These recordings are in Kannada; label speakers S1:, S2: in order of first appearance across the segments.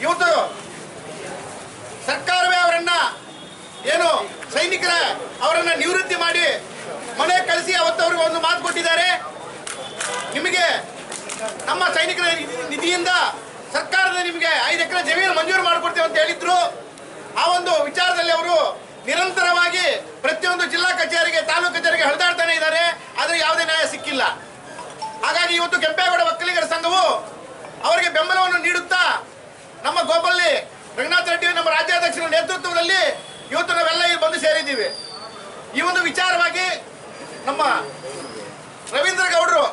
S1: ಇವತ್ತು ಸರ್ಕಾರವೇ ಅವರನ್ನ ಏನು ಸೈನಿಕರ ಅವರನ್ನ ನಿವೃತ್ತಿ ಮಾಡಿ ಮನೆ ಕಳಿಸಿ ಅವತ್ತು ಅವ್ರಿಗೆ ಒಂದು ಮಾತು ಕೊಟ್ಟಿದ್ದಾರೆ. ನಿಮಗೆ ನಮ್ಮ ಸೈನಿಕರ ನಿಧಿ- ನಿಧಿಯಿಂದ ಸರ್ಕಾರದ ನಿಮಗೆ ಐದು ಎಕರೆ ಜಮೀನು ಮಂಜೂರು ಮಾಡಿಕೊಡ್ತೇವೆ ಅಂತ ಹೇಳಿದ್ರು. ಆ ಒಂದು ವಿಚಾರದಲ್ಲಿ ಅವರು ನಿರಂತರವಾಗಿ ಪ್ರತಿಯೊಂದು ಜಿಲ್ಲಾ ಕಚೇರಿಗೆ, ತಾಲೂಕು ಕಚೇರಿಗೆ ಹೊಡೆದಾಡ್ತಾನೆ ಇದ್ದಾರೆ. ಆದರೆ ಯಾವುದೇ ನ್ಯಾಯ ಸಿಕ್ಕಿಲ್ಲ. ಹಾಗಾಗಿ ಇವತ್ತು ಕೆಂಪೇಗೌಡ ಒಕ್ಕಲಿಗರ ಸಂಘವು ಅವರಿಗೆ ಬೆಂಬಲವನ್ನು ನೀಡುತ್ತಾ ನಮ್ಮ ಗೋಪಲ್ಲಿ ರಂಗನಾಥ ರೆಡ್ಡಿ ನಮ್ಮ ರಾಜ್ಯಾಧ್ಯಕ್ಷರ ನೇತೃತ್ವದಲ್ಲಿ ಇವತ್ತು ನಾವೆಲ್ಲ ಇಲ್ಲಿ ಬಂದು ಸೇರಿದ್ದೀವಿ. ಈ ಒಂದು ವಿಚಾರವಾಗಿ ನಮ್ಮ ರವೀಂದ್ರ ಗೌಡರು,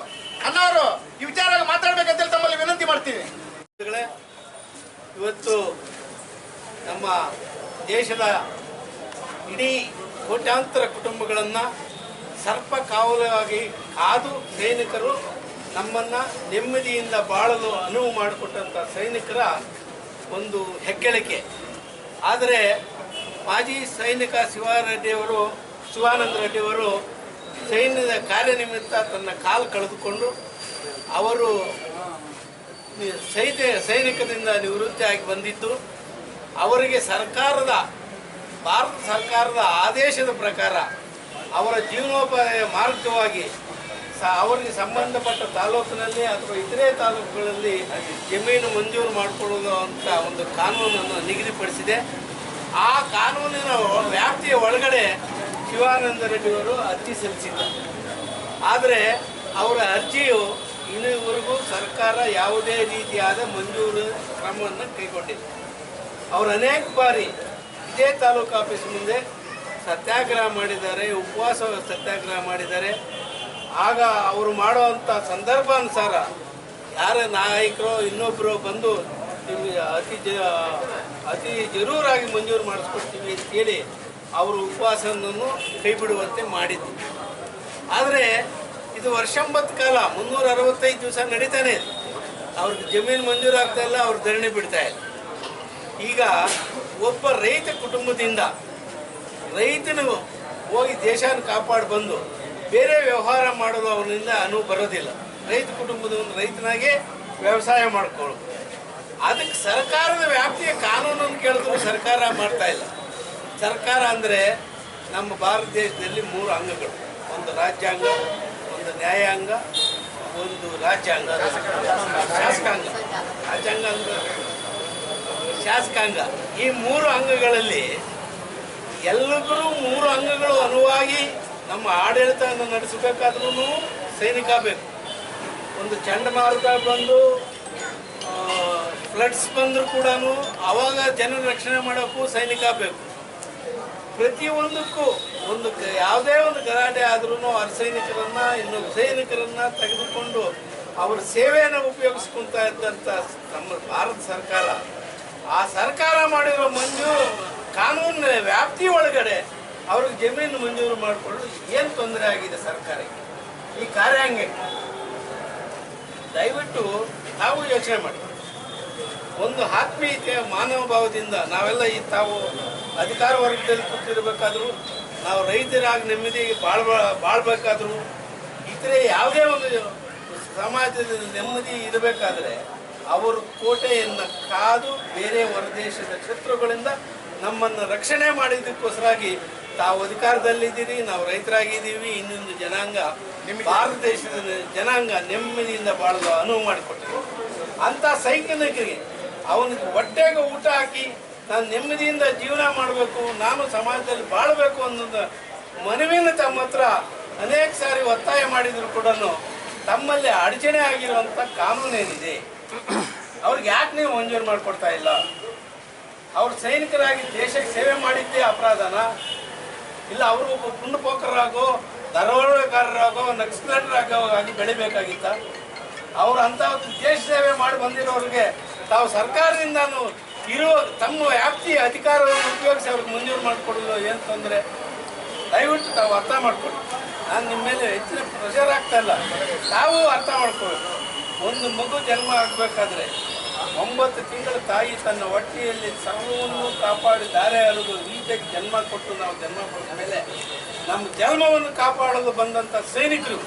S1: ಅಣ್ಣವರು ಈ ವಿಚಾರ ಮಾತಾಡ್ಬೇಕಂತೇಳಿ ತಮ್ಮಲ್ಲಿ ವಿನಂತಿ ಮಾಡ್ತೀವಿ
S2: ಇವತ್ತು ನಮ್ಮ ದೇಶದ ಇಡೀ ಕೋಟ್ಯಾಂತರ ಕುಟುಂಬಗಳನ್ನು ಸರ್ಪ ಕಾವಲಾಗಿ ಕಾದು ಸೈನಿಕರು ನಮ್ಮನ್ನು ನೆಮ್ಮದಿಯಿಂದ ಬಾಳಲು ಅನುವು ಮಾಡಿಕೊಟ್ಟಂಥ ಸೈನಿಕರ ಒಂದು ಹೆಗ್ಗಳಿಕೆ. ಆದರೆ ಮಾಜಿ ಸೈನಿಕ ಶಿವಾರೆಡ್ಡಿಯವರು, ಶಿವಾನಂದ ರೆಡ್ಡಿಯವರು ಸೈನ್ಯದ ಕಾರ್ಯನಿಮಿತ್ತ ತನ್ನ ಕಾಲು ಕಳೆದುಕೊಂಡು ಅವರು ಸೈನ್ಯ ಸೈನಿಕದಿಂದ ನಿವೃತ್ತಿಯಾಗಿ ಬಂದಿದ್ದು. ಅವರಿಗೆ ಸರ್ಕಾರದ, ಭಾರತ ಸರ್ಕಾರದ ಆದೇಶದ ಪ್ರಕಾರ ಅವರ ಜೀವನೋಪಾಯ ಮಾರ್ಗವಾಗಿ ಅವರಿಗೆ ಸಂಬಂಧಪಟ್ಟ ತಾಲೂಕಿನಲ್ಲಿ ಅಥವಾ ಇತರೆ ತಾಲೂಕುಗಳಲ್ಲಿ ಜಮೀನು ಮಂಜೂರು ಮಾಡಿಕೊಳ್ಳೋದು ಅಂತ ಒಂದು ಕಾನೂನನ್ನು ನಿಗದಿಪಡಿಸಿದೆ. ಆ ಕಾನೂನಿನ ವ್ಯಾಪ್ತಿಯ ಒಳಗಡೆ ಶಿವಾನಂದ ರೆಡ್ಡಿಯವರು ಅರ್ಜಿ ಸಲ್ಲಿಸಿದ್ದಾರೆ. ಆದರೆ ಅವರ ಅರ್ಜಿಯು ಇನ್ನೂವರೆಗೂ ಸರ್ಕಾರ ಯಾವುದೇ ರೀತಿಯಾದ ಮಂಜೂರು ಕ್ರಮವನ್ನು ಕೈಗೊಂಡಿಲ್ಲ. ಅವರು ಅನೇಕ ಬಾರಿ ಇದೇ ತಾಲೂಕು ಆಫೀಸ್ ಮುಂದೆ ಸತ್ಯಾಗ್ರಹ ಮಾಡಿದ್ದಾರೆ, ಉಪವಾಸ ಸತ್ಯಾಗ್ರಹ ಮಾಡಿದ್ದಾರೆ. ಆಗ ಅವರು ಮಾಡುವಂಥ ಸಂದರ್ಭಾನುಸಾರ ಯಾರ ನಾಯಕರು ಇನ್ನೊಬ್ಬರು ಬಂದು ನಿಮಗೆ ಅತಿ ಜ, ಅತಿ ಜರೂರಾಗಿ ಮಂಜೂರು ಮಾಡಿಸ್ಕೊಡ್ತೀವಿ ಅಂತೇಳಿ ಅವರು ಉಪವಾಸವನ್ನು ಕೈ ಬಿಡುವಂತೆ ಮಾಡಿದ್ದು ಆದರೆ ಇದು ವರ್ಷಂಬತ್ತು ಕಾಲ, ಮುನ್ನೂರ ಅರವತ್ತೈದು ದಿವಸ ನಡೀತಾನೆ ಅವ್ರಿಗೆ ಜಮೀನು ಮಂಜೂರು ಆಗ್ತಾ ಇಲ್ಲ, ಅವ್ರು ಧರಣಿ ಬಿಡ್ತಾ ಇಲ್ಲ. ಈಗ ಒಬ್ಬ ರೈತ ಕುಟುಂಬದಿಂದ ರೈತನು ಹೋಗಿ ದೇಶನ ಕಾಪಾಡಿ ಬಂದು ಬೇರೆ ವ್ಯವಹಾರ ಮಾಡೋದು ಅವನಿಂದ ಅನುವು ಬರೋದಿಲ್ಲ. ರೈತ ಕುಟುಂಬದ ಒಂದು ರೈತನಾಗೆ ವ್ಯವಸಾಯ ಮಾಡ್ಕೊಳ್ಳೋದು. ಅದಕ್ಕೆ ಸರ್ಕಾರದ ವ್ಯಾಪ್ತಿಯ ಕಾನೂನನ್ನು ಕೇಳಿದ್ರು ಸರ್ಕಾರ ಮಾಡ್ತಾ ಇಲ್ಲ. ಸರ್ಕಾರ ಅಂದರೆ ನಮ್ಮ ಭಾರತ ದೇಶದಲ್ಲಿ ಮೂರು ಅಂಗಗಳು. ಒಂದು ರಾಜ್ಯಾಂಗ, ಒಂದು ನ್ಯಾಯಾಂಗ, ಒಂದು ರಾಜ್ಯಾಂಗ. ಶಾಸಕಾಂಗ. ರಾಜ್ಯಾಂಗ ಅಂದ್ರೆ ಶಾಸಕಾಂಗ. ಈ ಮೂರು ಅಂಗಗಳಲ್ಲಿ ಎಲ್ಲರೂ ಮೂರು ಅಂಗಗಳು ಅನುವಾಗಿ ನಮ್ಮ ಆಡಳಿತವನ್ನು ನಡೆಸಬೇಕಾದ್ರೂ ಸೈನಿಕ ಬೇಕು. ಒಂದು ಚಂಡಮಾರುತ ಬಂದು ಫ್ಲಡ್ಸ್ ಬಂದರೂ ಕೂಡ ಅವಾಗ ಜನರ ರಕ್ಷಣೆ ಮಾಡೋಕ್ಕೂ ಸೈನಿಕ ಬೇಕು. ಪ್ರತಿಯೊಂದಕ್ಕೂ ಒಂದು ಯಾವುದೇ ಒಂದು ಗಲಾಟೆ ಆದ್ರೂ ಅರ್ ಸೈನಿಕರನ್ನ, ಇನ್ನು ಸೈನಿಕರನ್ನ ತೆಗೆದುಕೊಂಡು ಅವರ ಸೇವೆಯನ್ನು ಉಪಯೋಗಿಸ್ಕೊಂತ ಇದ್ದಂಥ ನಮ್ಮ ಭಾರತ ಸರ್ಕಾರ, ಆ ಸರ್ಕಾರ ಮಾಡಿರೋ ಮಂಜೂರು ಕಾನೂನಿನ ವ್ಯಾಪ್ತಿ ಒಳಗಡೆ ಅವ್ರಿಗೆ ಜಮೀನು ಮಂಜೂರು ಮಾಡಿಕೊಳ್ಳಲು ಏನು ತೊಂದರೆ ಆಗಿದೆ ಸರ್ಕಾರಕ್ಕೆ? ಈ ಕಾರ್ಯ ಹಂಗೆ ದಯವಿಟ್ಟು ತಾವು ಯೋಚನೆ ಮಾಡಿ. ಒಂದು ಆತ್ಮೀಯತೆ ಮಾನವ ಭಾವದಿಂದ ನಾವೆಲ್ಲ ಈ ತಾವು ಅಧಿಕಾರ ವರ್ಗದಲ್ಲಿ ಕೂತಿರ್ಬೇಕಾದ್ರೂ, ನಾವು ರೈತರಾಗಿ ನೆಮ್ಮದಿ ಬಾಳ್ ಬಾಳ್ಬೇಕಾದ್ರೂ, ಇತರೆ ಯಾವುದೇ ಒಂದು ಸಮಾಜದ ನೆಮ್ಮದಿ ಇರಬೇಕಾದ್ರೆ ಅವರು ಕೋಟೆಯನ್ನು ಕಾದು ಬೇರೆ ಹೊರದೇಶದ ಶತ್ರುಗಳಿಂದ ನಮ್ಮನ್ನು ರಕ್ಷಣೆ ಮಾಡಿದ್ದಕ್ಕೋಸ್ಕರಾಗಿ ತಾವು ಅಧಿಕಾರದಲ್ಲಿದ್ದೀರಿ ನಾವು ರೈತರಾಗಿದ್ದೀವಿ ಇನ್ನೊಂದು ಜನಾಂಗ ಭಾರತ ದೇಶದ ಜನಾಂಗ ನೆಮ್ಮದಿಯಿಂದ ಬಾಳಲು ಅನುವು ಮಾಡಿಕೊಟ್ಟರು ಅಂತ ಸೈನಿಕನಿಗೆ ಅವನಿಗೆ ಹೊಟ್ಟೆಗೆ ಊಟ ಹಾಕಿ ನಾನು ನೆಮ್ಮದಿಯಿಂದ ಜೀವನ ಮಾಡಬೇಕು ನಾನು ಸಮಾಜದಲ್ಲಿ ಬಾಳಬೇಕು ಅನ್ನೋದು ಮನವಿನ ತಮ್ಮ ಹತ್ರ ಅನೇಕ ಸಾರಿ ಒತ್ತಾಯ ಮಾಡಿದ್ರು ಕೂಡ ತಮ್ಮಲ್ಲಿ ಅಡಚಣೆ ಆಗಿರುವಂಥ ಕಾನೂನೇನಿದೆ ಅವ್ರಿಗೆ ಯಾಕೆ ನೀವು ಮಂಜೂರು ಮಾಡಿಕೊಡ್ತಾ ಇಲ್ಲ? ಅವ್ರು ಸೈನಿಕರಾಗಿ ದೇಶಕ್ಕೆ ಸೇವೆ ಮಾಡಿದ್ದೇ ಅಪರಾಧನ? ಇಲ್ಲ, ಅವರು ಒಬ್ಬ ಪುಂಡಪೋಕರಾಗೋ ದರೋಡೆಗಾರರಾಗೋ ನಕ್ಸಲರಾಗೋ ಆಗಿ ಬೆಳಿಬೇಕಾಗಿತ್ತ. ಅವರು ಅಂತ ದೇಶ ಸೇವೆ ಮಾಡಿ ಬಂದಿರೋರಿಗೆ ತಾವು ಸರ್ಕಾರದಿಂದನೂ ಇರುವ ತಮ್ಮ ವ್ಯಾಪ್ತಿ ಅಧಿಕಾರವನ್ನು ಉಪಯೋಗಿಸಿ ಅವ್ರಿಗೆ ಮಂಜೂರು ಮಾಡಿಕೊಡೋದು ಏನು ತೊಂದರೆ? ದಯವಿಟ್ಟು ತಾವು ಅರ್ಥ ಮಾಡಿಕೊಡಿ ನಾನು ನಿಮ್ಮ ಮೇಲೆ ಹೆಚ್ಚಿನ ಪ್ರೆಷರ್ ಆಗ್ತಾ ಇಲ್ಲ. ತಾವು ಅರ್ಥ ಮಾಡ್ಕೋಬೇಕು ಒಂದು ಮಗು ಜನ್ಮ ಆಗಬೇಕಾದ್ರೆ ಒಂಬತ್ತು ತಿಂಗಳ ತಾಯಿ ತನ್ನ ಹೊಟ್ಟೆಯಲ್ಲಿ ಕಾಪಾಡಿ ಧಾರೆ ಹರಿದು ರೀತಿಯಾಗಿ ಜನ್ಮ ಕೊಟ್ಟು ನಾವು ಜನ್ಮ ಪಡೆದ ಮೇಲೆ ನಮ್ಮ ಜನ್ಮವನ್ನು ಕಾಪಾಡಲು ಬಂದಂಥ ಸೈನಿಕರು.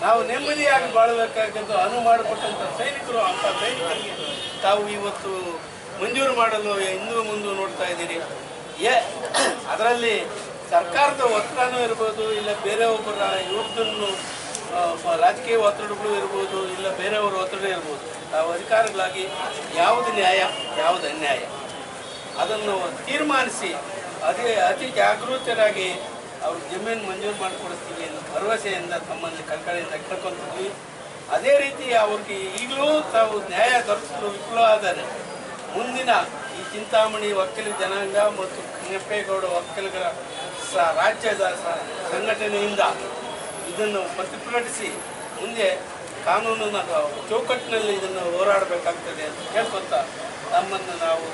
S2: ನಾವು ನೆಮ್ಮದಿಯಾಗಿ ಬಾಳಬೇಕಾಗಿದ್ದು ಅನುವು ಮಾಡಿಕೊಟ್ಟಂಥ ಸೈನಿಕರು ಅಂತ ಸೈನಿಕರಿಗೆ ತಾವು ಇವತ್ತು ಮಂಜೂರು ಮಾಡಲು ಹಿಂದೂ ಮುಂದೆ ನೋಡ್ತಾ ಇದ್ದೀರಿ. ಏ, ಅದರಲ್ಲಿ ಸರ್ಕಾರದ ಒತ್ತಡನೂ ಇರ್ಬೋದು, ಇಲ್ಲ ಬೇರೆ ಒಬ್ಬರ ಪ- ರಾಜಕೀಯ ಒತ್ತಡಗಳು ಇರ್ಬೋದು ಇಲ್ಲ ಬೇರೆಯವರ ಒತ್ತಡ ಇರ್ಬೋದು ತಾವು ಅಧಿಕಾರಿಗಳಾಗಿ ಯಾವುದು ನ್ಯಾಯ, ಯಾವುದು ಅನ್ಯಾಯ? ಅದನ್ನು ತೀರ್ಮಾನಿಸಿ ಅದೇ ಅತಿ ಜಾಗೃತರಾಗಿ ಅವ್ರ ಜಮೀನು ಮಂಜೂರು ಮಾಡಿಕೊಡಿಸ್ತೀವಿ ಅನ್ನೋ ಭರವಸೆಯಿಂದ ತಮ್ಮಲ್ಲಿ ಕಳ್ಕಳಿಯಿಂದ ಕೇಳ್ಕೊತೀವಿ ಅದೇ ರೀತಿ ಅವ್ರಿಗೆ ಈಗಲೂ ತಾವು ನ್ಯಾಯ ದೊರಕಿಸಲು ವಿಫಲ ಆದರೆ ಮುಂದಿನ ಈ ಚಿಂತಾಮಣಿ ವಕೀಲ ಜನಾಂಗ ಮತ್ತು ಕೆಂಪೇಗೌಡ ಒಕ್ಕಲಿಗರ ಸ, ರಾಜ್ಯದ ಸಂಘಟನೆಯಿಂದ ಇದನ್ನು ಪ್ರತಿಭಟಿಸಿ ಮುಂದೆ ಕಾನೂನಿನ ಚೌಕಟ್ಟಿನಲ್ಲಿ ಇದನ್ನು ಹೋರಾಡಬೇಕಾಗ್ತದೆ ಅಂತ ಹೇಳ್ಕೊತ ನಮ್ಮನ್ನು ನಾವು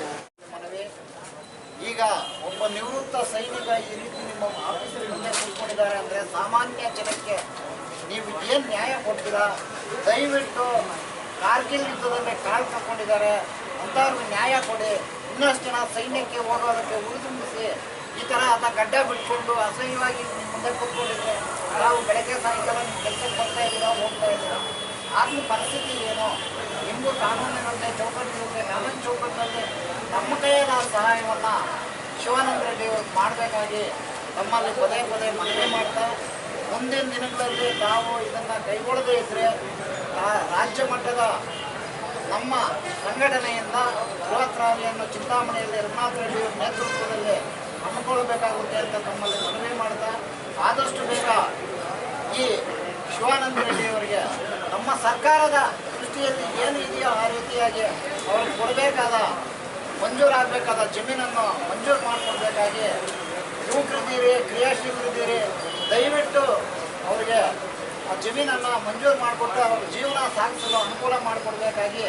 S3: ಈಗ ಒಬ್ಬ ನಿವೃತ್ತ ಸೈನಿಕ ಈ ರೀತಿ ನಿಮ್ಮ ಆಫೀಸರ್ ಮುಂದೆ ಕೂತ್ಕೊಂಡಿದ್ದಾರೆ ಅಂದರೆ ಸಾಮಾನ್ಯ ಜನಕ್ಕೆ ನೀವು ಏನು ನ್ಯಾಯ ಕೊಡ್ತೀರಾ? ದಯವಿಟ್ಟು ಕಾರ್ಗಿಲ್ ಯುದ್ಧದಲ್ಲಿ ಕಾಳು ತಗೊಂಡಿದ್ದಾರೆ ಅಂಥವ್ರಿಗೆ ನ್ಯಾಯ ಕೊಡಿ. ಇನ್ನಷ್ಟು ಜನ ಸೈನ್ಯಕ್ಕೆ ಹೋಗೋದಕ್ಕೆ ಉಳಿದುಂಬಿಸಿ ಈ ಥರ ಆತ ಗಡ್ಡ ಬಿಟ್ಕೊಂಡು ಅಸಹ್ಯವಾಗಿ ಮುಂದೆ ಕೂತ್ಕೊಂಡಿದ್ರೆ ನಾವು ಬೆಳಗ್ಗೆ ಸಾಯಂಕಾಲ ನಿಮ್ಮ ಕೆಲಸಕ್ಕೆ ಬರ್ತಾ ಇದ್ದೀರಾ, ಹೋಗ್ತಾ ಇದ್ದೀರಾ? ಆಗಿನ ಪರಿಸ್ಥಿತಿ ಏನು? ನಿಮಗೂ ಕಾನೂನಿನಂತೆ ಚೌಕಟ್ಟಿರುತ್ತೆ ಕಾನೂನು ಚೌಕಟ್ಟಿನಲ್ಲಿ ನಮ್ಮ ಕೈಯಾದ ಸಹಾಯವನ್ನು ಶಿವಾನಂದ ರೆಡ್ಡಿ ಮಾಡಬೇಕಾಗಿ ತಮ್ಮಲ್ಲಿ ಪದೇ ಪದೇ ಮನವಿ ಮಾಡ್ತಾ, ಮುಂದಿನ ದಿನಗಳಲ್ಲಿ ನಾವು ಇದನ್ನು ಕೈಗೊಳ್ಳದೇ ಇದ್ದರೆ ರಾಜ್ಯ ಮಟ್ಟದ ನಮ್ಮ ಸಂಘಟನೆಯಿಂದ ಬೃಹತ್ ರಾಲಿಯನ್ನು ಚಿಂತಾಮಣಿಯಲ್ಲಿ ರಘುನಾಥ್ ರೆಡ್ಡಿಯವರ ನೇತೃತ್ವದಲ್ಲಿ ಹಮ್ಮಿಕೊಳ್ಳಬೇಕಾಗುತ್ತೆ ಅಂತ ತಮ್ಮಲ್ಲಿ ಮನವಿ ಮಾಡ್ತಾ ಆದಷ್ಟು ಬೇಗ ಈ ಶಿವಾನಂದ ರೆಡ್ಡಿಯವರಿಗೆ ನಮ್ಮ ಸರ್ಕಾರದ ದೃಷ್ಟಿಯಲ್ಲಿ ಏನು ಇದೆಯೋ ಆ ರೀತಿಯಾಗಿ ಅವ್ರಿಗೆ ಕೊಡಬೇಕಾದ, ಮಂಜೂರಾಗಬೇಕಾದ ಜಮೀನನ್ನು ಮಂಜೂರು ಮಾಡಿಕೊಡ್ಬೇಕಾಗಿ ಯುವಕರಿದ್ದೀರಿ, ಕ್ರಿಯಾಶೀಲರಿದ್ದೀರಿ, ದಯವಿಟ್ಟು ಅವರಿಗೆ ಆ ಜಮೀನನ್ನು ಮಂಜೂರು ಮಾಡಿಕೊಟ್ಟು ಅವ್ರ ಜೀವನ ಸಾಗಿಸಲು ಅನುಕೂಲ ಮಾಡಿಕೊಡ್ಬೇಕಾಗಿ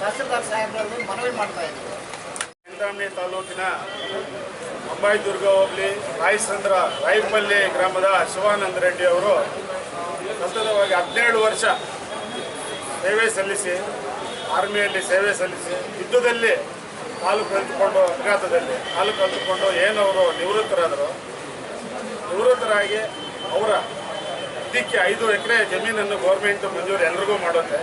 S3: ತಹಸೀಲ್ದಾರ್ ಸಾಹೇಬರಲ್ಲಿ ಮನವಿ ಮಾಡ್ತಾ ಇದ್ದೀವಿ
S4: ತಾಲೂಕಿನ ಅಂಬಾಯಿ ದುರ್ಗ ಹೋಬಳಿ ರಾಯಸಂದ್ರ ರಾಯಪಲ್ಲಿ ಗ್ರಾಮದ ಶಿವಾನಂದ ರೆಡ್ಡಿ ಅವರು ಸತತವಾಗಿ ಹದಿನೇಳು ವರ್ಷ ಸೇವೆ ಸಲ್ಲಿಸಿ, ಆರ್ಮಿಯಲ್ಲಿ ಸೇವೆ ಸಲ್ಲಿಸಿ, ಯುದ್ಧದಲ್ಲಿ ಕಾಲು ಕಳೆದುಕೊಂಡು ಅಪಘಾತದಲ್ಲಿ ಕಾಲು ಕಲಿತುಕೊಂಡು ಏನವರು ನಿವೃತ್ತರಾದರು, ನಿವೃತ್ತರಾಗಿ ಅವರ ಇದಕ್ಕೆ ಐದು ಎಕರೆ ಜಮೀನನ್ನು ಗೌರ್ಮೆಂಟ್ ಮಂಜೂರು ಎಲ್ರಿಗೂ ಮಾಡುತ್ತೆ.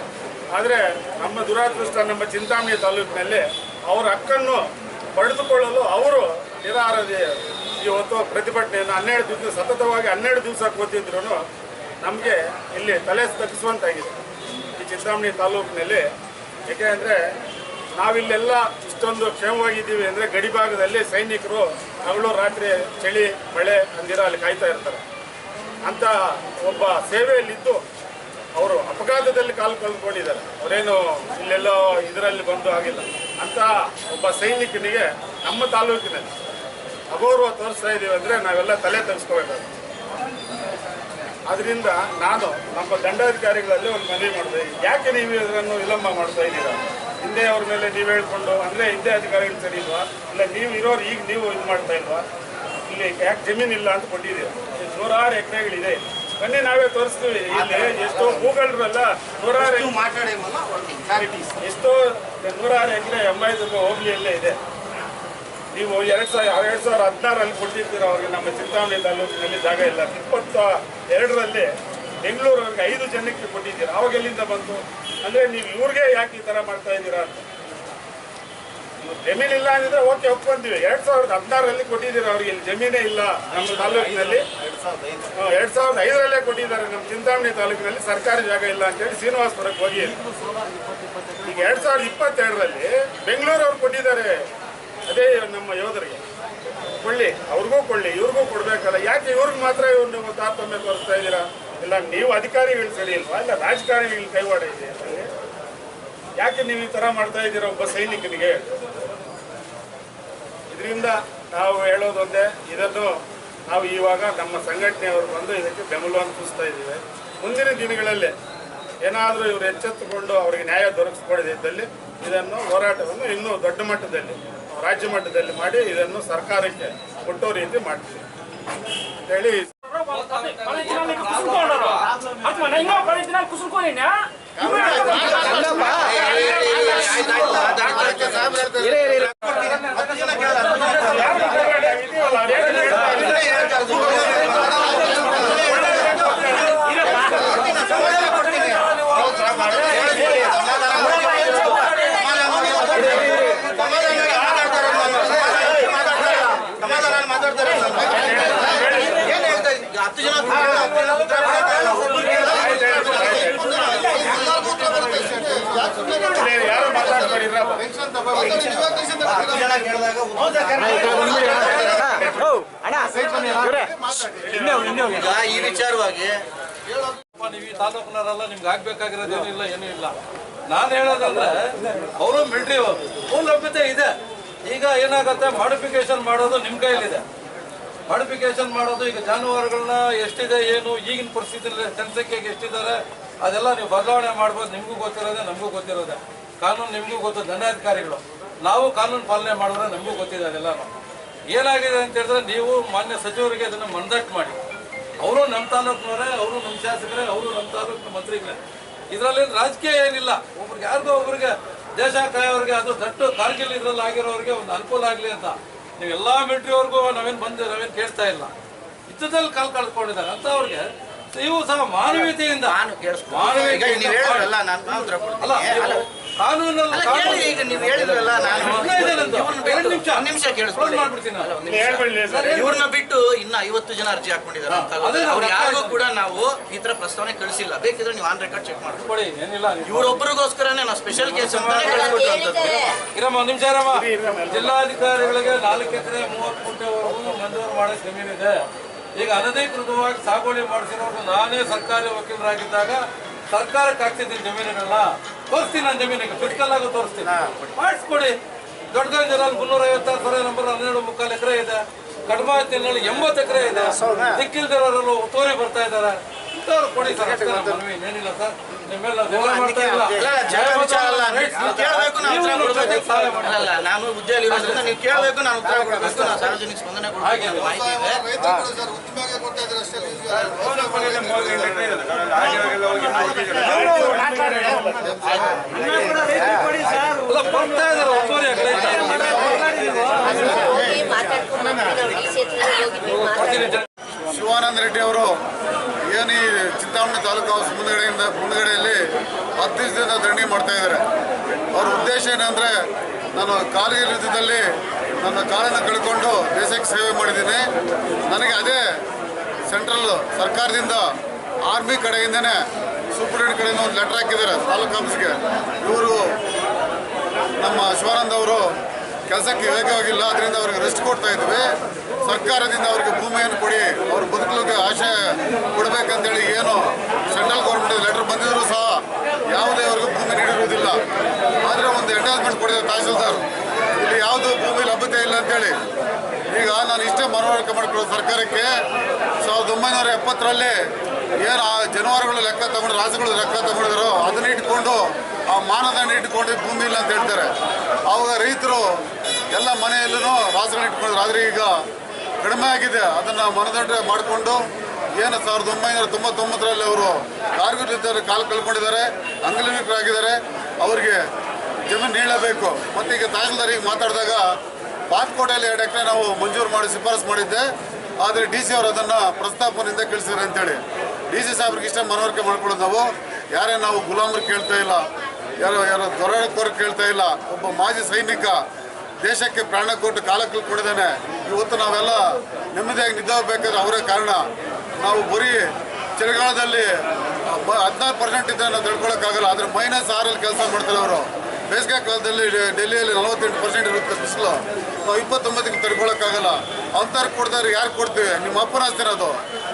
S4: ಆದರೆ ನಮ್ಮ ದುರಾದೃಷ್ಟ, ನಮ್ಮ ಚಿಂತಾಮಣಿ ತಾಲೂಕಿನಲ್ಲಿ ಅವರ ಹಕ್ಕನ್ನು ಪಡೆದುಕೊಳ್ಳಲು ಅವರು ನಿರಾರದೆ ಇವತ್ತು ಪ್ರತಿಭಟನೆಯನ್ನು ಹನ್ನೆರಡು ದಿವಸ ಸತತವಾಗಿ ಹನ್ನೆರಡು ದಿವಸ ಕೂತಿದ್ರು ನಮಗೆ ಇಲ್ಲಿ ತಲೆ ತಗ್ಗಿಸುವಂತಾಗಿದೆ ಈ ಚಿಂತಾಮಣಿ ತಾಲೂಕಿನಲ್ಲಿ. ಏಕೆಂದರೆ ನಾವಿಲ್ಲೆಲ್ಲ ಇಷ್ಟೊಂದು ಕ್ಷೇಮವಾಗಿದ್ದೀವಿ ಅಂದರೆ ಗಡಿ ಭಾಗದಲ್ಲಿ ಸೈನಿಕರು ಹಗಲು ರಾತ್ರಿ ಚಳಿ, ಮಳೆ ಅಂದಿರ ಅಲ್ಲಿ ಕಾಯ್ತಾ ಇರ್ತಾರೆ. ಅಂತ ಒಬ್ಬ ಸೇವೆಯಲ್ಲಿದ್ದು ಅವರು ಅಪಘಾತದಲ್ಲಿ ಕಾಲು ಕಳ್ಕೊಂಡಿದ್ದಾರೆ. ಅವರೇನು ಇಲ್ಲೆಲ್ಲೋ ಇದರಲ್ಲಿ ಬಂದು ಆಗಿಲ್ಲ. ಅಂತ ಒಬ್ಬ ಸೈನಿಕನಿಗೆ ನಮ್ಮ ತಾಲೂಕಿನಲ್ಲಿ ಅಗೌರವ ತೋರಿಸ್ತಾ ಇದ್ದೀವಿ ಅಂದರೆ ನಾವೆಲ್ಲ ತಲೆ ತಗ್ಸ್ಕೋಬೇಕಾಗುತ್ತೆ ಅದರಿಂದ ನಾನು ನಮ್ಮ ದಂಡಾಧಿಕಾರಿಗಳಲ್ಲಿ ಒಂದು ಮನವಿ ಮಾಡಿದೆ. ಯಾಕೆ ನೀವು ಇದನ್ನು ವಿಳಂಬ ಮಾಡ್ತಾ ಇದ್ದೀರಾ? ಹಿಂದೆ ಅವ್ರ ಮೇಲೆ ನೀವು ಹೇಳ್ಕೊಂಡು ಅಂದ್ರೆ ಹಿಂದೆ ಅಧಿಕಾರಿಗಳು ಸರಿ ಇಲ್ವಾ? ಇಲ್ಲ ನೀವು ಇರೋರು ಈಗ ನೀವು ಇದು ಮಾಡ್ತಾ ಇಲ್ವಾ? ಇಲ್ಲಿ ಯಾಕೆ ಜಮೀನು ಇಲ್ಲ ಅಂತ ಕೊಟ್ಟಿದ್ದೀರಾ? ನೂರಾರು ಎಕರೆಗಳಿದೆ. ಬನ್ನಿ ನಾವೇ ತೋರಿಸ್ತೀವಿ. ಇಲ್ಲಿ ಎಷ್ಟೋ ಹೂಗಳರಲ್ಲ ನೂರಾರು
S1: ಮಾತಾಡಿ
S4: ಎಷ್ಟೋ ನೂರಾರು ಎಕರೆ ಎಂಬೈದು ಹೋಬಳಿಯಲ್ಲೇ ಇದೆ. ನೀವು ಎರಡು ಸಾವಿರ ಎರಡು ಸಾವಿರದ ಹದಿನಾರಲ್ಲಿ ಕೊಟ್ಟಿರ್ತೀರ ಅವ್ರಿಗೆ ನಮ್ಮ ಚಿಂತಾಮಣಿ ತಾಲೂಕಿನಲ್ಲಿ ಜಾಗ ಇಲ್ಲ. ಇಪ್ಪತ್ತ ಎರಡರಲ್ಲಿ ಬೆಂಗಳೂರವ್ರಿಗೆ ಐದು ಜನಕ್ಕೆ ಕೊಟ್ಟಿದ್ದೀರ. ಅವಾಗ ಎಲ್ಲಿಂದ ಬಂತು? ಅಂದರೆ ನೀವು ಇವ್ರಿಗೆ ಯಾಕೆ ಈ ಥರ ಮಾಡ್ತಾ ಇದ್ದೀರಾ ಅಂತ. ಜಮೀನಿಲ್ಲ ಅಂದಿದ್ರೆ ಓಕೆ ಒಪ್ಕೊಂತೀವಿ ಎರಡ್ ಸಾವಿರದ ಹದಿನಾರರಲ್ಲಿ ಕೊಟ್ಟಿದ್ದೀರ ಅವ್ರಿಗೆ. ಇಲ್ಲಿ ಜಮೀನೇ ಇಲ್ಲ ನಮ್ಮ ತಾಲೂಕಿನಲ್ಲಿ. ಎರಡ್ ಸಾವಿರದ ಐದರಲ್ಲೇ. ಕೊಟ್ಟಿದ್ದಾರೆ ನಮ್ಮ ಚಿಂತಾಮಣಿ ತಾಲೂಕಿನಲ್ಲಿ. ಸರ್ಕಾರಿ ಜಾಗ ಇಲ್ಲ ಅಂತೇಳಿ ಶ್ರೀನಿವಾಸಪುರಕ್ಕೆ ಹೋಗಿ. ಈಗ ಎರಡ್ ಸಾವಿರದ ಇಪ್ಪತ್ತೆರಡರಲ್ಲಿ ಬೆಂಗಳೂರವ್ರು ಕೊಟ್ಟಿದ್ದಾರೆ. ಅದೇ ನಮ್ಮ ಯೋಧರಿಗೆ. ಕೊಳ್ಳಿ, ಅವ್ರಿಗೂ ಕೊಳ್ಳಿ, ಇವ್ರಿಗೂ ಕೊಡ್ಬೇಕಲ್ಲ. ಯಾಕೆ ಇವ್ರಿಗೆ ಮಾತ್ರ ಇವ್ರು ನೀವು ತಾರತಮ್ಯ ತೋರಿಸ್ತಾ ಇದ್ದೀರಾ? ಇಲ್ಲ, ನೀವು ಅಧಿಕಾರಿಗಳು ಸರಿ ಇಲ್ವಾ? ಇಲ್ಲ, ರಾಜಕಾರಣಿಗಳು ಕೈವಾಡ ಇದೆ? ಯಾಕೆ ನೀವು ಈ ಥರ ಮಾಡ್ತಾ ಇದ್ದೀರಾ ಒಬ್ಬ ಸೈನಿಕನಿಗೆ ಇದರಿಂದ ನಾವು ಹೇಳೋದೊಂದೇ ಇದನ್ನು ನಾವು ಇವಾಗ ನಮ್ಮ ಸಂಘಟನೆಯವರು ಬಂದು ಇದಕ್ಕೆ ಬೆಂಬಲ ಸೂಚಿಸ್ತಾ ಇದ್ದೀವಿ. ಮುಂದಿನ ದಿನಗಳಲ್ಲಿ ಏನಾದರೂ ಇವರು ಎಚ್ಚೆತ್ತುಕೊಂಡು ಅವರಿಗೆ ನ್ಯಾಯ ದೊರಕಿಸ್ಕೊಳ್ಳದಿದ್ದಲ್ಲಿ ಇದನ್ನು ಹೋರಾಟವನ್ನು ಇನ್ನೂ ದೊಡ್ಡ ಮಟ್ಟದಲ್ಲಿ ರಾಜ್ಯ ಮಟ್ಟದಲ್ಲಿ ಮಾಡಿ ಇದನ್ನು ಸರ್ಕಾರಕ್ಕೆ ಕೊಟ್ಟೋ ರೀತಿ ಮಾಡ್ತೀವಿ
S5: పది
S3: ಈ ವಿಚಾರವಾಗಿ
S6: ನೀವು ಈ ತಾಲೂಕಿನವರೆಲ್ಲ ನಿಮ್ಗೆ ಆಗ್ಬೇಕಾಗಿರೋದು ಏನಿಲ್ಲ ಏನೂ ಇಲ್ಲ ನಾನು ಹೇಳೋದಂದ್ರೆ ಅವರು ಮಿಲಿಟರಿ ಫುಲ್ ಲಭ್ಯತೆ ಇದೆ ಈಗ ಏನಾಗುತ್ತೆ ಮಾಡಿಫಿಕೇಶನ್ ಮಾಡೋದು ನಿಮ್ಮ ಕೈಯಲ್ಲಿದೆ ಮಾಡಿಫಿಕೇಶನ್ ಮಾಡೋದು ಈಗ ಜಾನುವಾರುಗಳನ್ನ ಎಷ್ಟಿದೆ ಏನು ಈಗಿನ ಪರಿಸ್ಥಿತಿಯಲ್ಲಿ ಜನಸಂಖ್ಯೆಗೆ ಎಷ್ಟಿದ್ದಾರೆ ಅದೆಲ್ಲ ನೀವು ಬದಲಾವಣೆ ಮಾಡ್ಬೋದು ನಿಮಗೂ ಗೊತ್ತಿರೋದೆ ನಮಗೂ ಗೊತ್ತಿರೋದೆ ಕಾನೂನು ನಿಮಗೂ ಗೊತ್ತು ದಂಡಾಧಿಕಾರಿಗಳು. ನಾವು ಕಾನೂನು ಪಾಲನೆ ಮಾಡಿದ್ರೆ ನಮಗೂ ಗೊತ್ತಿದೆ ಅದೆಲ್ಲ. ಏನಾಗಿದೆ ಅಂತ ಹೇಳಿದ್ರೆ ನೀವು ಮಾನ್ಯ ಸಚಿವರಿಗೆ ಅದನ್ನು ಮನದಟ್ಟು ಮಾಡಿ. ಅವರು ನಮ್ಮ ತಾಲೂಕಿನವರೇ ಅವರು ನಮ್ಮ ಶಾಸಕರೇ ಅವರು ನಮ್ಮ ತಾಲೂಕಿನ ಮಂತ್ರಿಗಳೇ. ಇದರಲ್ಲಿ ರಾಜಕೀಯ ಏನಿಲ್ಲ. ಒಬ್ರಿಗೆ ಯಾರಿಗೋ ಒಬ್ರಿಗೆ ದೇಶ ಕಾಯೋರಿಗೆ ಅದು ದಟ್ಟು ಕಾರ್ಗಿಲ್ ಇದ್ರಲ್ಲಿ ಆಗಿರೋರಿಗೆ ಒಂದು ಅನುಕೂಲ ಆಗಲಿ ಅಂತ. ನೀವು ಎಲ್ಲ ಮಿಲಿಟ್ರಿವರೆಗೂ ನಾವೇನು ಬಂದು ನಾವೇನು ಕೇಳ್ತಾ ಇಲ್ಲ. ಯುದ್ಧದಲ್ಲಿ ಕಾಲು ಕಳ್ಕೊಂಡಿದ್ದಾರೆ. ಅಂತ ಅವ್ರಿಗೆ ನೀವು ಸಹ ಮಾನವೀಯತೆಯಿಂದ
S3: ಮಾನವೀಯ
S6: ಅಲ್ಲ ಕಾನೂನಲ್ಲಿ
S3: ಕೇಳಿ ಈಗ ನೀವು ಹೇಳಿದ್ರಲ್ಲ ನಾನು
S6: ಒಂದು
S3: ಇವ್ರನ್ನ ಬಿಟ್ಟು
S6: ನಿಮಿಷ.
S3: ಒಂದು ನಿಮಿಷ
S6: ಕ್ಲೋಸ್ ಮಾಡ್ಬಿಡ್ತೀನಿ ನಾನು.
S3: ಇವ್ರನ್ನ ಬಿಟ್ಟು ಇನ್ನ ಐವತ್ತು ಜನ ಅರ್ಜಿ ಹಾಕೊಂಡಿದ್ದಾರೆ ಅಂತ ಅವ್ರು ಯಾರಿಗೂ ಕೂಡ ನಾವು ಈ ತರ ಪ್ರಸ್ತಾವನೆ ಕಳಿಸಿಲ್ಲ. ಬೇಕಿದ್ರೆ ನೀವು ಆನ್ ರೆಕಾರ್ಡ್ ಚೆಕ್ ಮಾಡಿ
S6: ಕೊಡಿ ಏನಿಲ್ಲ
S3: ಇವ್ರೊಬ್ಬರಿಗೋಸ್ಕರನೇ ನಾವು ಸ್ಪೆಷಲ್ ಕೇಸ್ ಅಂತಾನೆ ಕಳಿಸ್ಕೊಟ್ಟಂತದ್ದು
S6: ಇರಮ್ಮ. ಒಂದ್ ನಿಮಿಷ ಇರಮ್ಮ. ಜಿಲ್ಲಾಧಿಕಾರಿಗಳಿಗೆ ನಾಲ್ಕು ಎಕರೆ ಮೂವತ್ತು ಗುಂಟೆವರೆಗೂ ಮಂಜೂರು ಮಾಡೋ ಜಮೀನಿದೆ ಈಗ ಅನಧಿಕೃತವಾಗಿ ಸಾಗುವಳಿ ಮಾಡಿಸಿರೋರು ನಾನೇ ಸರ್ಕಾರಿ ವಕೀಲರಾಗಿದ್ದಾಗ ಸರ್ಕಾರಕ್ಕೆ ಹಾಕ್ತಿದ್ದೀನಿ ಜಮೀನುಗಳನ್ನ ತೋರಿಸ್ತೀನಿ ನಾನು ಜಮೀನಿಗೆ. ಫಿಸಿಕಲ್ ಆಗಿ ತೋರಿಸ್ತೀನಿ. ಮಾಡಿಸ್ಕೊಡಿ. ದೊಡ್ಡಗಂಜರಲ್ಲಿ ಮುನ್ನೂರ ಐವತ್ತಾರು ಸಾವಿರ ನಂಬರ್ ಹನ್ನೆರಡು ಮುಕ್ಕಾಲು ಎಕರೆ ಇದೆ. ಕಡಮಾತಿನಲ್ಲಿ ಎಂಬತ್ತು ಎಕರೆ ಇದೆ. ದಿಕ್ಕಿಲ್ದಿರೋರೆಲ್ಲ ತೋರಿ ಬರ್ತಾ ಇದ್ದಾರೆ. ಇಂಥವ್ರು ಕೊಡಿ ಸರ್. ಏನಿಲ್ಲ ಸರ್. ನಿಮ್ಮೆಲ್ಲ ಬೆಲೆ ಮಾಡ್ತಾ ಇಲ್ಲ
S3: ಅಲ್ಲ, ಜನ ಅಲ್ಲ. ನೀವು ಕೇಳಬೇಕು ನಾವು ಉತ್ತರ
S6: ನೀವು
S3: ಕೊಡ್ಬೇಕು. ಅಲ್ಲ ನಾನು ಹುದ್ದೆಯಲ್ಲಿ ಇರೋದ್ರಿಂದ ನೀವು ಕೇಳಬೇಕು ನಾನು ಉತ್ತರ ಕೊಡಬೇಕು. ನಾವು ಸಾರ್ವಜನಿಕ ಸ್ಪಂದನೆ ಕೊಡಬೇಕು. ಮಾಹಿತಿ
S7: ಶಿವಾನಂದ ರೆಡ್ಡಿ ಅವರು ಏನು ಈ ಚಿಂತಾಮಣಿ ತಾಲೂಕು ಹೌಸ್ ಮುಂದ್ಗಡೆಯಿಂದ ಮುಂದ್ಗಡೆಯಲ್ಲಿ ಹತ್ತು ದಿವಸದಿಂದ ಧರಣಿ ಮಾಡ್ತಾ ಇದ್ದಾರೆ. ಅವ್ರ ಉದ್ದೇಶ ಏನಂದರೆ, ನಾನು ಕಾರ್ಗಿಲ್ ಯುದ್ಧದಲ್ಲಿ ನನ್ನ ಕಾಲನ್ನು ಕಳ್ಕೊಂಡು ದೇಶಕ್ಕೆ ಸೇವೆ ಮಾಡಿದ್ದೀನಿ. ನನಗೆ ಅದೇ ಸೆಂಟ್ರಲ್ ಸರ್ಕಾರದಿಂದ, ಆರ್ಮಿ ಕಡೆಯಿಂದನೇ ಸೂಪರಿಂಟೆಂಡೆಂಟ್ ಕಡೆಯಿಂದ ಒಂದು ಲೆಟರ್ ಹಾಕಿದ್ದಾರೆ ತಾಲೂಕು ಆಫೀಸ್ಗೆ. ಇವರು ನಮ್ಮ ಶಿವಾನಂದ್ ಅವರು ಕೆಲಸಕ್ಕೆ ವೇಗವಾಗಿಲ್ಲ, ಅದರಿಂದ ಅವ್ರಿಗೆ ರೆಸ್ಟ್ ಕೊಡ್ತಾ ಇದ್ವಿ. ಸರ್ಕಾರದಿಂದ ಅವ್ರಿಗೆ ಭೂಮಿಯನ್ನು ಕೊಡಿ, ಅವ್ರ ಬದುಕಲಿಕ್ಕೆ ಆಶೆ ಕೊಡಬೇಕಂತೇಳಿ ಏನು ಸೆಂಟ್ರಲ್ ಗೌರ್ಮೆಂಟ್ ಲೆಟರ್ ಬಂದಿದ್ರು ಸಹ ಯಾವುದೇ ಅವ್ರಿಗೆ ಭೂಮಿ ನೀಡಿರುವುದಿಲ್ಲ. ಆದರೆ ಒಂದು ಅಟ್ಯಾಚ್ಮೆಂಟ್ ಕೊಡಿದೆ ತಹಸೀಲ್ದಾರ್, ಇಲ್ಲಿ ಯಾವುದು ಭೂಮಿ ಲಭ್ಯತೆ ಇಲ್ಲ ಅಂತೇಳಿ. ಈಗ ನಾನು ಇಷ್ಟೇ ಮನವರಿಕೆ ಮಾಡಿಕೊಳ್ಳೋದು ಸರ್ಕಾರಕ್ಕೆ. ಸಾವಿರದ ಒಂಬೈನೂರ ಎಪ್ಪತ್ತರಲ್ಲಿ ಏನು ಆ ಜನವಾರಗಳು ಲೆಕ್ಕ ತಗೊಂಡು, ರಾಸುಗಳು ಲೆಕ್ಕ ತಗೊಂಡಿದ್ರು ಅದನ್ನ ಇಟ್ಕೊಂಡು, ಆ ಮಾನದಂಡ ಇಟ್ಕೊಂಡು ಭೂಮಿ ಇಲ್ಲ ಅಂತ ಹೇಳ್ತಾರೆ. ಆವಾಗ ರೈತರು ಎಲ್ಲ ಮನೆಯಲ್ಲೂ ರಾಸುಗಳನ್ನ ಇಟ್ಕೊಂಡಿದ್ರು. ಆದರೆ ಈಗ ಕಡಿಮೆ ಆಗಿದೆ. ಅದನ್ನು ಮನದಂಡ ಮಾಡಿಕೊಂಡು ಏನು ಸಾವಿರದ ಒಂಬೈನೂರ ತೊಂಬತ್ತೊಂಬತ್ತರಲ್ಲಿ ಅವರು ಕಾರ್ಗಿಲ್ ಕಾಲು ಕಳ್ಕೊಂಡಿದ್ದಾರೆ ಅಂಗಲಿಮಿಕರಾಗಿದ್ದಾರೆ ಅವರಿಗೆ ಜಮೀನು ನೀಡಬೇಕು. ಮತ್ತು ಈಗ ತಹಸೀಲ್ದಾರಿಗೆ ಮಾತಾಡಿದಾಗ ಬಾತ್ಕೋಟೆಯಲ್ಲಿ ಎರಡು ಎಕರೆ ನಾವು ಮಂಜೂರು ಮಾಡಿ ಶಿಫಾರಸು ಮಾಡಿದ್ದೆ. ಆದರೆ ಡಿ ಸಿ ಅವರು ಅದನ್ನು ಪ್ರಸ್ತಾಪನೆಯಿಂದ ಕೇಳಿಸಿದ್ದಾರೆ ಅಂತೇಳಿ. ಡಿ ಸಿ ಸಾಹೇಬ್ರಿಗೆ ಇಷ್ಟ ಮನವರಿಕೆ ಮಾಡ್ಕೊಳ್ಳೋದು ನಾವು. ಯಾರೇ ನಾವು ಗುಲಾಮರು ಕೇಳ್ತಾ ಇಲ್ಲ, ಯಾರೋ ಯಾರೋ ದೊರೆ ಕೇಳ್ತಾ ಇಲ್ಲ, ಒಬ್ಬ ಮಾಜಿ ಸೈನಿಕ ದೇಶಕ್ಕೆ ಪ್ರಾಣ ಕೊಟ್ಟು ಕಾಲ ಕಳ್ಕೊಂಡಿದ್ದಾನೆ ಇವತ್ತು ನಾವೆಲ್ಲ ನೆಮ್ಮದಿಯಾಗಿ ನಿದ್ದಾಗಬೇಕಾದ್ರೆ ಅವರೇ ಕಾರಣ. ನಾವು ಬರೀ ಚಳಿಗಾಲದಲ್ಲಿ ಹದಿನಾರು ಪರ್ಸೆಂಟ್ ಇದ್ದರೆ ನಾವು ತಡ್ಕೊಳಕ್ಕಾಗಲ್ಲ ಆದರೆ ಮೈನಸ್ ಆರಲ್ಲಿ ಕೆಲಸ ಮಾಡ್ತಾರೆ ಅವರು. ಬೇಸಿಗೆ ಕಾಲದಲ್ಲಿ ಡೆಲ್ಲಿಯಲ್ಲಿ ನಲವತ್ತೆಂಟು ಪರ್ಸೆಂಟ್ ಇರುತ್ತೆ ಬಿಸಿಲು. ನಾವು ಇಪ್ಪತ್ತೊಂಬತ್ತಕ್ಕೆ ತಡ್ಕೊಳಕ್ಕಾಗಲ್ಲ ಅಂಥವ್ರು ಕೊಡ್ತಾರೆ ಯಾರು ಕೊಡ್ತೀವಿ? ನಿಮ್ಮ ಅಪ್ಪನ ಆಸ್ತಿ ಅದು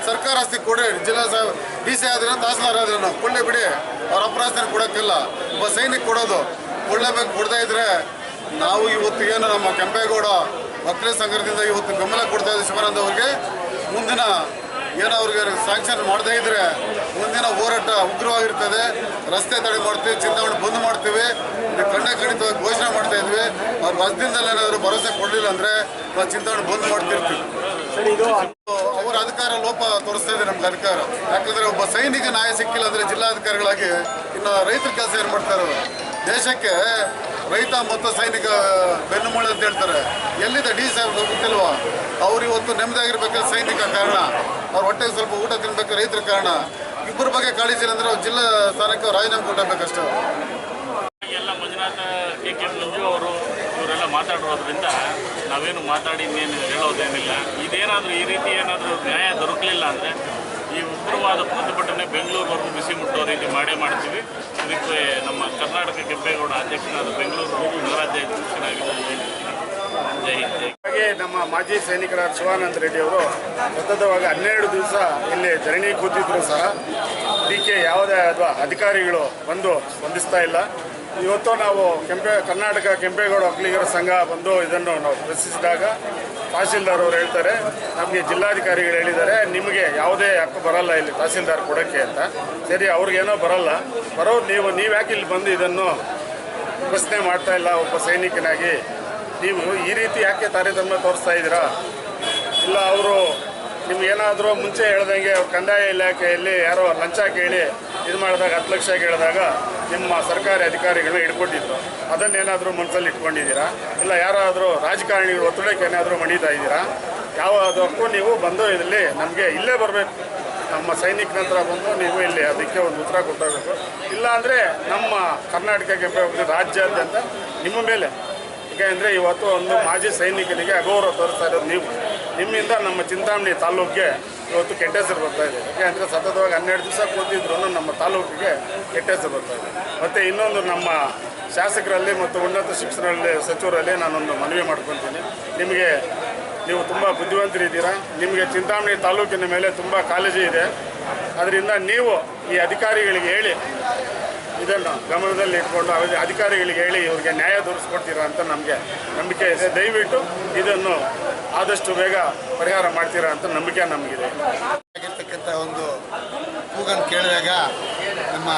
S7: ಸರ್ಕಾರ ಆಸ್ತಿ ಕೊಡಿ. ಜಿಲ್ಲಾ ಸಾಹೇಬ್ ಡಿ ಸಿ ಆದ್ರೆ ತಹಸೀಲ್ದಾರ್ ಆದ್ರೆ ಬಿಡಿ. ಅವ್ರ ಅಪ್ಪನ ಆಸ್ತಿನ ಕೊಡೋಕ್ಕಿಲ್ಲ. ಒಬ್ಬ ಸೈನಿಕ ಕೊಡೋದು. ಕೊಡಲೇಬೇಕು, ಕೊಡದೇ ಇದ್ರೆ ನಾವು ಇವತ್ತು ಏನು ನಮ್ಮ ಕೆಂಪೇಗೌಡ ಮಕ್ಕಳ ಸಂಘದಿಂದ ಇವತ್ತು ಬೆಂಬಲ ಕೊಡ್ತಾ ಇದ್ದೀವಿ ಶಿವಾನಂದ ಅವ್ರಿಗೆ. ಮುಂದಿನ ಏನೋ ಅವ್ರಿಗೆ ಸ್ಯಾಂಕ್ಷನ್ ಮಾಡದೇ ಇದ್ರೆ ಮುಂದಿನ ಹೋರಾಟ ಉಗ್ರವಾಗಿರ್ತದೆ. ರಸ್ತೆ ತಡೆ ಮಾಡ್ತೀವಿ ಚಿಂತಾವಣೆ ಬಂದ್ ಮಾಡ್ತೀವಿ. ಕಣ್ಣ ಖಂಡಿತವಾಗಿ ಘೋಷಣೆ ಮಾಡ್ತಾ ಇದ್ವಿ. ಅವ್ರ ವಸದಿಂದ ಏನಾದರೂ ಭರವಸೆ ಕೊಡಲಿಲ್ಲ ಅಂದ್ರೆ ನಾವು ಚಿಂತಾವಣೆ ಬಂದ್ ಮಾಡ್ತಿರ್ತೀವಿ. ಅವರ ಅಧಿಕಾರ ಲೋಪ ತೋರಿಸ್ತಾ ಇದೆ ನಮ್ಗೆ ಅಧಿಕಾರ. ಯಾಕಂದ್ರೆ ಒಬ್ಬ ಸೈನಿಕ ನ್ಯಾಯ ಸಿಕ್ಕಿಲ್ಲ ಅಂದ್ರೆ ಜಿಲ್ಲಾಧಿಕಾರಿಗಳಾಗಿ ಇನ್ನು ರೈತರ ಕೆಲಸ ಏನು ಮಾಡ್ತಾರೆ ದೇಶಕ್ಕೆ ರೈತ ಮತ್ತು ಸೈನಿಕ ಬೆನ್ನುಮೂಳೆ ಅಂತ ಹೇಳ್ತಾರೆ. ಎಲ್ಲಿದೆ ಡಿ ಸಾಹೇಬ್ ಗೊತ್ತಿಲ್ವಾ? ಅವ್ರು ಇವತ್ತು ನೆಮ್ಮದಿಯಾಗಿರ್ಬೇಕು ಸೈನಿಕ ಕಾರಣ, ಅವ್ರ ಹೊಟ್ಟೆಗೆ ಸ್ವಲ್ಪ ಊಟ ತಿನ್ಬೇಕು, ರೈತರ ಕಾರಣ. ಇಬ್ಬರ ಬಗ್ಗೆ ಕಾಳಜಿ ಅಂದ್ರೆ ಅವ್ರು ಜಿಲ್ಲಾ ಸ್ಥಾನಕ್ಕೆ ರಾಜೀನಾಮೆ ಕೊಟ್ಟಬೇಕಷ್ಟೇ.
S8: ಎಲ್ಲ ಮಂಜುನಾಥ ಕೆ ಕೆ ಮಂಜು ಅವರು ಇವರೆಲ್ಲ ಮಾತಾಡಿರೋದ್ರಿಂದ ನಾವೇನು ಮಾತಾಡಿ ಇನ್ನೇನು ಹೇಳೋದೇನಿಲ್ಲ. ಇದೇನಾದರೂ ಈ ರೀತಿ ಏನಾದರೂ ನ್ಯಾಯ ದೊರಕಲಿಲ್ಲ ಅಂದರೆ ಈ ಉಗ್ರವಾದ ಪ್ರತಿಭಟನೆ ಬೆಂಗಳೂರುವರೆಗೂ ಬಿಸಿ ಮುಟ್ಟೋ ರೀತಿ ಮಾಡೇ ಮಾಡ್ತೀವಿ. ಇದಕ್ಕೆ ನಮ್ಮ ಕರ್ನಾಟಕ ಕೆಂಪೇಗೌಡ ಅಧ್ಯಕ್ಷನಾದ ಬೆಂಗಳೂರು ಹಿಂದ್, ಜೈ
S4: ಹಾಗೆ ನಮ್ಮ ಮಾಜಿ ಸೈನಿಕರಾದ ಶಿವಾನಂದ ರೆಡ್ಡಿ ಅವರು ಸತತವಾಗಿ ಹನ್ನೆರಡು ದಿವಸ ಇಲ್ಲಿ ಧರಣಿ ಕೂತಿದ್ರು ಸಹ. ಇದಕ್ಕೆ ಯಾವುದೇ ಅಥವಾ ಅಧಿಕಾರಿಗಳು ಬಂದು ಸ್ಪಂದಿಸ್ತಾ ಇಲ್ಲ. ಇವತ್ತು ನಾವು ಕೆಂಪೆ, ಕರ್ನಾಟಕ ಕೆಂಪೇಗೌಡ ಒಕ್ಕಲಿಗರ ಸಂಘ ಬಂದು ಇದನ್ನು ನಾವು ಪ್ರಶ್ನಿಸಿದಾಗ ತಹಸೀಲ್ದಾರ್ ಅವರು ಹೇಳ್ತಾರೆ, ನಮಗೆ ಜಿಲ್ಲಾಧಿಕಾರಿಗಳು ಹೇಳಿದ್ದಾರೆ, ನಿಮಗೆ ಯಾವುದೇ ಹಕ್ಕು ಬರಲ್ಲ ಇಲ್ಲಿ ತಹಸೀಲ್ದಾರ್ ಕೊಡೋಕ್ಕೆ ಅಂತ. ಸರಿ, ಅವ್ರಿಗೇನೋ ಬರಲ್ಲ. ಬರೋದು ನೀವು ನೀವು ಯಾಕೆ ಇಲ್ಲಿ ಬಂದು ಇದನ್ನು ಪ್ರಶ್ನೆ ಮಾಡ್ತಾ ಇಲ್ಲ, ಒಬ್ಬ ಸೈನಿಕನಾಗಿ? ನೀವು ಈ ರೀತಿ ಯಾಕೆ ತಾರತಮ್ಯ ತೋರಿಸ್ತಾ ಇದ್ದೀರಾ? ಇಲ್ಲ, ಅವರು ನಿಮ್ಗೇನಾದರೂ ಮುಂಚೆ ಹೇಳ್ದಂಗೆ ಕಂದಾಯ ಇಲಾಖೆಯಲ್ಲಿ ಯಾರೋ ಲಂಚ ಕೇಳಿ ಇದು ಮಾಡಿದಾಗ ಹತ್ತು ಲಕ್ಷ ಕೇಳಿದಾಗ ನಿಮ್ಮ ಸರ್ಕಾರಿ ಅಧಿಕಾರಿಗಳು ಹಿಡ್ಕೊಂಡಿದ್ರು. ಅದನ್ನೇನಾದರೂ ಮನಸ್ಸಲ್ಲಿ ಇಟ್ಕೊಂಡಿದ್ದೀರಾ? ಇಲ್ಲ ಯಾರಾದರೂ ರಾಜಕಾರಣಿಗಳು ಒತ್ತಡಕ್ಕೆ ಏನಾದರೂ ಮಣಿತಾ ಇದ್ದೀರಾ? ಯಾವುದಕ್ಕೂ ನೀವು ಬಂದು ಇಲ್ಲಿ ನಮಗೆ ಇಲ್ಲೇ ಬರಬೇಕು. ನಮ್ಮ ಸೈನಿಕನ ಹತ್ರ ಬಂದು ನೀವು ಇಲ್ಲಿ ಅದಕ್ಕೆ ಒಂದು ಉತ್ತರ ಕೊಟ್ಟೋಗ್ಬೇಕು. ಇಲ್ಲಾಂದರೆ ನಮ್ಮ ಕರ್ನಾಟಕಕ್ಕೆ ರಾಜ್ಯಾದ್ಯಂತ ನಿಮ್ಮ ಮೇಲೆ. ಯಾಕೆಂದರೆ ಇವತ್ತು ಒಂದು ಮಾಜಿ ಸೈನಿಕನಿಗೆ ಅಗೌರವ ತೋರಿಸ್ತಾ ಇರೋದು ನೀವು. ನಿಮ್ಮಿಂದ ನಮ್ಮ ಚಿಂತಾಮಣಿ ತಾಲೂಕಿಗೆ ಇವತ್ತು ಕೆಟ್ಟ ಹೆಸರು ಬರ್ತಾ ಇದೆ. ಯಾಕೆಂದರೆ ಸತತವಾಗಿ ಹನ್ನೆರಡು ದಿವಸ ಕೂತಿದ್ರು ನಮ್ಮ ತಾಲೂಕಿಗೆ ಕೆಟ್ಟ ಹೆಸರು ಬರ್ತಾ ಇದೆ. ಮತ್ತು ಇನ್ನೊಂದು ನಮ್ಮ ಶಾಸಕರಲ್ಲಿ ಮತ್ತು ಉನ್ನತ ಶಿಕ್ಷಣದಲ್ಲಿ ಸಚಿವರಲ್ಲಿ ನಾನೊಂದು ಮನವಿ ಮಾಡ್ಕೊತೀನಿ ನಿಮಗೆ ನೀವು ತುಂಬ ಬುದ್ಧಿವಂತರಿದ್ದೀರಾ ನಿಮಗೆ ಚಿಂತಾಮಣಿ ತಾಲೂಕಿನ ಮೇಲೆ ತುಂಬ ಕಾಳಜಿ ಇದೆ. ಅದರಿಂದ ನೀವು ಈ ಅಧಿಕಾರಿಗಳಿಗೆ ಹೇಳಿ, ಇದನ್ನು ಗಮನದಲ್ಲಿ ಇಟ್ಕೊಂಡು ಅವ್ರಿಗೆ ಅಧಿಕಾರಿಗಳಿಗೆ ಹೇಳಿ ಇವರಿಗೆ ನ್ಯಾಯ ದೊರಕಿಸ್ಕೊಡ್ತೀರಾ ಅಂತ ನಮಗೆ ನಂಬಿಕೆ ಇದೆ. ದಯವಿಟ್ಟು ಇದನ್ನು ಆದಷ್ಟು ಬೇಗ ಪರಿಹಾರ ಮಾಡ್ತೀರಾ ಅಂತ ನಂಬಿಕೆ ನಮಗಿದೆ.
S9: ಆಗಿರ್ತಕ್ಕಂಥ ಒಂದು ಕೂಗನ್ನು ಕೇಳಿದಾಗ ನಮ್ಮ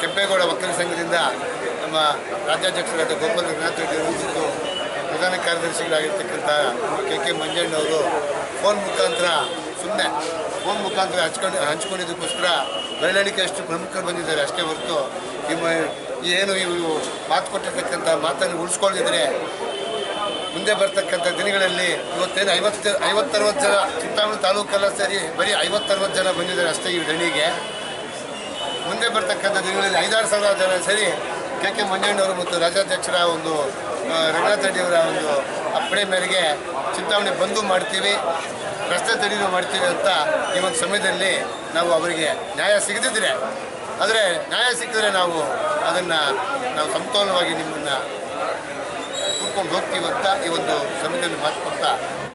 S9: ಕೆಂಪೇಗೌಡ ವಕೀಲ ಸಂಘದಿಂದ ನಮ್ಮ ರಾಜ್ಯಾಧ್ಯಕ್ಷರಾದ ಗೋಪಾಲ ರಘುನಾಥ್ ರೆಡ್ಡಿ ಅವರು ಪ್ರಧಾನ ಕಾರ್ಯದರ್ಶಿಗಳಾಗಿರ್ತಕ್ಕಂಥ ಕೆ ಕೆ ಮಂಜಣ್ಣವರು ಫೋನ್ ಮುಖಾಂತರ ಸುಮ್ಮನೆ ಫೋನ್ ಮುಖಾಂತರ ಹಚ್ಕೊಂಡು ಹಂಚ್ಕೊಂಡಿದ್ದಕ್ಕೋಸ್ಕರ ಬೆರಳಿಕೆ ಅಷ್ಟು ಪ್ರಮುಖರು ಬಂದಿದ್ದಾರೆ ಅಷ್ಟೇ ಹೊರತು. ನಿಮ್ಮ ಏನು ಇವರು ಮಾತು ಕೊಟ್ಟಿರ್ತಕ್ಕಂಥ ಮಾತನ್ನು ಉಳಿಸ್ಕೊಂಡಿದ್ರೆ ಮುಂದೆ ಬರ್ತಕ್ಕಂಥ ದಿನಗಳಲ್ಲಿ ಇವತ್ತೇನು ಐವತ್ತು ಐವತ್ತರವತ್ತು ಜನ ಚಿಂತಾಮಣಿ ತಾಲೂಕೆಲ್ಲ ಸೇರಿ ಬರೀ ಐವತ್ತರವತ್ತು ಜನ ಬಂದಿದ್ದಾರೆ ಅಷ್ಟೇ ಈ ದಣಿಗೆ ಮುಂದೆ ಬರ್ತಕ್ಕಂಥ ದಿನಗಳಲ್ಲಿ ಐದಾರು ಸಾವಿರ ಜನ ಸೇರಿ ಕೆ ಕೆ ಮಂಜಣ್ಣವರು ಮತ್ತು ರಾಜ್ಯಾಧ್ಯಕ್ಷರ ಒಂದು ರಂಗನಾಥ್ ರೆಡ್ಡಿಯವರ ಒಂದು ಅಪ್ಪಣೆ ಮೇರೆಗೆ ಚಿಂತಾಮಣಿ ಬಂದು ಮಾಡ್ತೀವಿ, ರಸ್ತೆ ತಡೆಯೂ ಮಾಡ್ತೀವಿ ಅಂತ ಈ ಒಂದು ಸಮಯದಲ್ಲಿ ನಾವು ಅವರಿಗೆ ನ್ಯಾಯ ಸಿಗದಿದ್ದರೆ ಆದರೆ ನ್ಯಾಯ ಸಿಕ್ಕಿದ್ರೆ ನಾವು ಅದನ್ನು ನಾವು ಸಮತೋಲನವಾಗಿ ನಿಮ್ಮನ್ನು ಹೋಗ್ತೀವಿ ಅಂತ ಈ ಒಂದು ಸಮಯದಲ್ಲಿ ಮಾತು ಕೊಡ್ತಾ